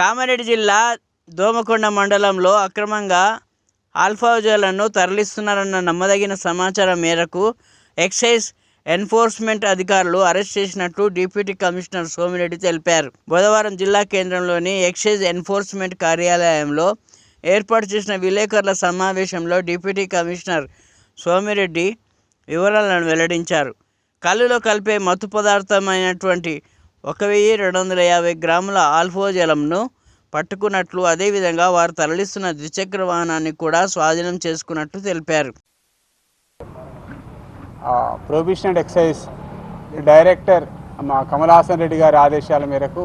కామారెడ్డి జిల్లా దోమకొండ మండలంలో అక్రమంగా ఆల్ఫాజోలను తరలిస్తున్నారన్న నమ్మదగిన సమాచారం మేరకు ఎక్సైజ్ ఎన్ఫోర్స్మెంట్ అధికారులు అరెస్ట్ చేసినట్లు డిప్యూటీ కమిషనర్ సోమిరెడ్డి తెలిపారు. బుధవారం జిల్లా కేంద్రంలోని ఎక్సైజ్ ఎన్ఫోర్స్మెంట్ కార్యాలయంలో ఏర్పాటు చేసిన విలేకరుల సమావేశంలో డిప్యూటీ కమిషనర్ సోమిరెడ్డి వివరాలను వెల్లడించారు. కళ్ళులో కలిపే మత్తు పదార్థమైనటువంటి ఒక వెయ్యి రెండు వందల యాభై గ్రాముల ఆల్ఫోజలంను పట్టుకున్నట్లు అదేవిధంగా వారు తరలిస్తున్న ద్విచక్ర వాహనాన్ని కూడా స్వాధీనం చేసుకున్నట్లు తెలిపారు. ప్రొబిషన్ అండ్ ఎక్సైజ్ డైరెక్టర్ మా కమల్ హాసన్ రెడ్డి గారి ఆదేశాల మేరకు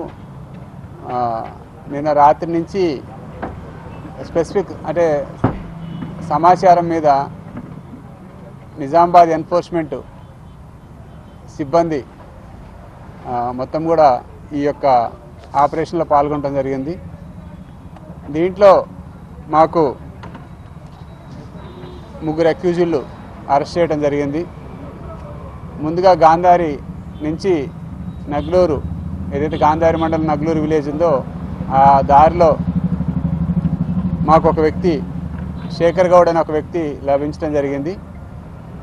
నిన్న రాత్రి నుంచి స్పెసిఫిక్ అంటే సమాచారం మీద నిజామాబాద్ ఎన్ఫోర్స్మెంట్ సిబ్బంది మొత్తం కూడా ఈ యొక్క ఆపరేషన్లో పాల్గొనడం జరిగింది. దీంట్లో మాకు ముగ్గురు అక్యూజులు అరెస్ట్ చేయడం జరిగింది. ముందుగా గాంధారి నుంచి నగ్లూరు ఏదైతే గాంధారి మండలం నగ్లూరు విలేజ్ ఉందో ఆ దారిలో మాకు ఒక వ్యక్తి శేఖర్ గౌడ్ అనే ఒక వ్యక్తి లభించడం జరిగింది.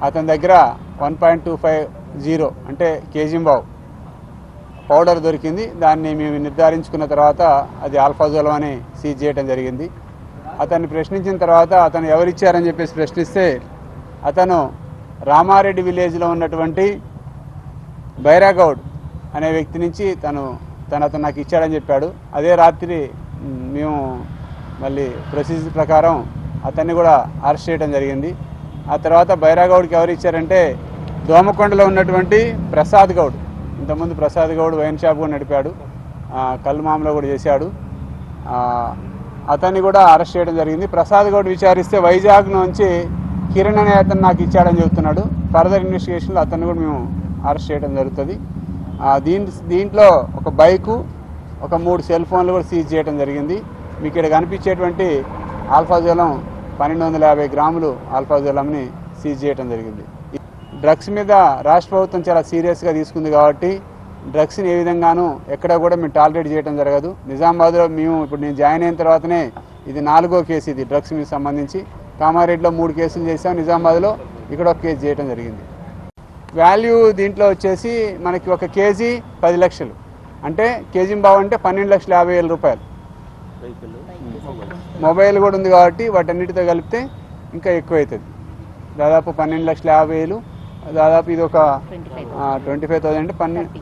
అతని దగ్గర one point two five zero అంటే కేజీంబావ్ పౌడర్ దొరికింది. దాన్ని మేము నిర్ధారించుకున్న తర్వాత అది ఆల్ఫాజోలో అని సీజ్ చేయడం జరిగింది. అతన్ని ప్రశ్నించిన తర్వాత అతను ఎవరిచ్చారని చెప్పేసి ప్రశ్నిస్తే అతను రామారెడ్డి విలేజ్లో ఉన్నటువంటి బైరాగౌడ్ అనే వ్యక్తి నుంచి తను తను అతను నాకు ఇచ్చాడని చెప్పాడు. అదే రాత్రి మేము మళ్ళీ ప్రొసీజర్ ప్రకారం అతన్ని కూడా అరెస్ట్ చేయడం జరిగింది. ఆ తర్వాత బైరాగౌడ్కి ఎవరు ఇచ్చారంటే దోమకొండలో ఉన్నటువంటి ప్రసాద్ గౌడ్. ఇంతకుముందు ప్రసాద్ గౌడ్ వైన్ షాప్ కూడా నడిపాడు. ఆ, కళ్ళు కూడా చేశాడు. అతన్ని కూడా అరెస్ట్ చేయడం జరిగింది. ప్రసాద్ గౌడ్ విచారిస్తే వైజాగ్ నుంచి కిరణ్ అనే అతను నాకు ఇచ్చాడని చెబుతున్నాడు. ఫర్దర్ ఇన్వెస్టిగేషన్లో అతన్ని కూడా మేము అరెస్ట్ చేయడం జరుగుతుంది. దీని దీంట్లో ఒక బైకు ఒక మూడు సెల్ ఫోన్లు కూడా సీజ్ చేయడం జరిగింది. మీకు ఇక్కడ కనిపించేటువంటి ఆల్ఫాజోలం పన్నెండు వందల యాభై గ్రాములు ఆల్ఫాజలంని సీజ్ చేయడం జరిగింది. డ్రగ్స్ మీద రాష్ట్ర ప్రభుత్వం చాలా సీరియస్గా తీసుకుంది కాబట్టి డ్రగ్స్ని ఏ విధంగానూ ఎక్కడ కూడా మేము టాలరేట్ చేయడం జరగదు. నిజామాబాద్లో మేము ఇప్పుడు నేను జాయిన్ అయిన తర్వాతనే ఇది నాలుగో కేసు ఇది డ్రగ్స్ మీద సంబంధించి. కామారెడ్డిలో మూడు కేసులు చేసాం నిజామాబాద్లో ఇక్కడ ఒక కేసు చేయడం జరిగింది. వాల్యూ దీంట్లో వచ్చేసి మనకి ఒక కేజీ పది లక్షలు. అంటే కేజీ బావు అంటే పన్నెండు లక్షల యాభై వేల రూపాయలు. మొబైల్ కూడా ఉంది కాబట్టి వాటన్నిటితో కలిపితే ఇంకా ఎక్కువ అవుతుంది దాదాపు పన్నెండు లక్షల యాభై వేలు. దాదాపు ఇది ఒక ట్వంటీ ఫైవ్ థౌసండ్. అంటే పన్నెండు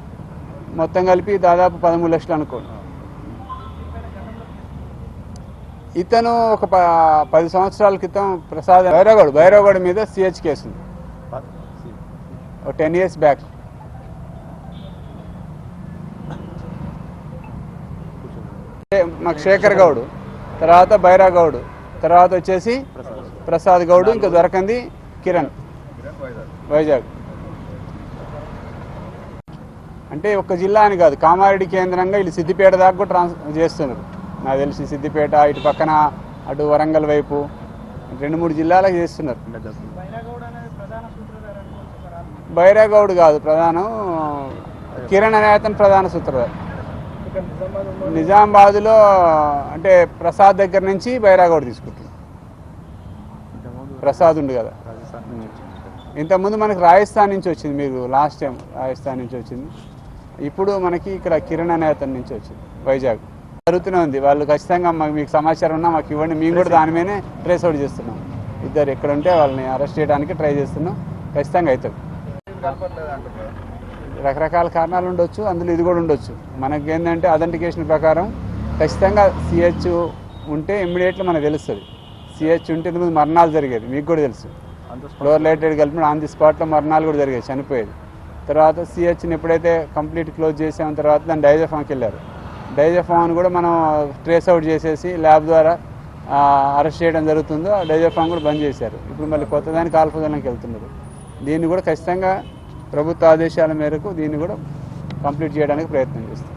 మొత్తం కలిపి దాదాపు పదమూడు లక్షలు అనుకోండి. ఇతను ఒక పది సంవత్సరాల క్రితం ప్రసాద్ భైరవగౌడ్ భైరవగౌడ్ మీద సిహెచ్ కేసు ఉంది. ఒక టెన్ ఇయర్స్ బ్యాక్. మాకు శేఖర్ గౌడ్ తర్వాత బైరా గౌడ్ తర్వాత వచ్చేసి ప్రసాద్ గౌడ్ ఇంకా దొరకంది కిరణ్. వైజాగ్. అంటే ఒక జిల్లా అని కాదు కామారెడ్డి కేంద్రంగా వీళ్ళు సిద్దిపేట దాకా కూడా ట్రాన్స్ చేస్తున్నారు. నాకు తెలిసి సిద్దిపేట ఇటు పక్కన అటు వరంగల్ వైపు రెండు మూడు జిల్లాలకు చేస్తున్నారు. బైరాగౌడ్ కాదు ప్రధానం కిరణ్ అనే అతను ప్రధాన సూత్రధారి. నిజామాబాద్లో అంటే ప్రసాద్ దగ్గర నుంచి బైరాగౌడ్ తీసుకుంటున్నాం ప్రసాద్ ఉండు కదా. ఇంతకుముందు మనకి రాజస్థాన్ నుంచి వచ్చింది మీరు లాస్ట్ టైం రాజస్థాన్ నుంచి వచ్చింది. ఇప్పుడు మనకి ఇక్కడ కిరణ్ అనే అతని నుంచి వచ్చింది వైజాగ్. జరుగుతూనే ఉంది. వాళ్ళు ఖచ్చితంగా మాకు మీకు సమాచారం ఉన్నా మాకు ఇవ్వండి. మేము కూడా దాని మీదనే ట్రేస్ అవుట్ చేస్తున్నాం. ఇద్దరు ఎక్కడ ఉంటే వాళ్ళని అరెస్ట్ చేయడానికి ట్రై చేస్తున్నాం. ఖచ్చితంగా అవుతుంది రకరకాల కారణాలు ఉండొచ్చు. అందులో ఇది కూడా ఉండొచ్చు. మనకి ఏంటంటే అథెంటికేషన్ ప్రకారం ఖచ్చితంగా సిహెచ్ ఉంటే ఇమ్మీడియట్లీ మనకు తెలుస్తుంది. సిహెచ్ ఉంటే ఇంతకుముందు మరణాలు జరిగేది మీకు కూడా తెలుసు. ఫ్లోర్ లైటెడ్ కలిపిన ఆన్ ది స్పాట్లో మరణాలు కూడా జరిగాయి చనిపోయేది తర్వాత సిహెచ్ని ఎప్పుడైతే కంప్లీట్ క్లోజ్ చేసాం తర్వాత దాన్ని డైజఫామ్కి వెళ్ళారు. డైజఫామ్ని కూడా మనం ట్రేస్ అవుట్ చేసేసి ల్యాబ్ ద్వారా అరెస్ట్ చేయడం జరుగుతుందో ఆ డైజఫామ్ కూడా బంద్ చేశారు. ఇప్పుడు మళ్ళీ కొత్త దానికి ఆల్ఫోజన్కి వెళ్తున్నారు. దీన్ని కూడా ఖచ్చితంగా ప్రభుత్వ ఆదేశాల మేరకు దీన్ని కూడా కంప్లీట్ చేయడానికి ప్రయత్నం చేస్తాం.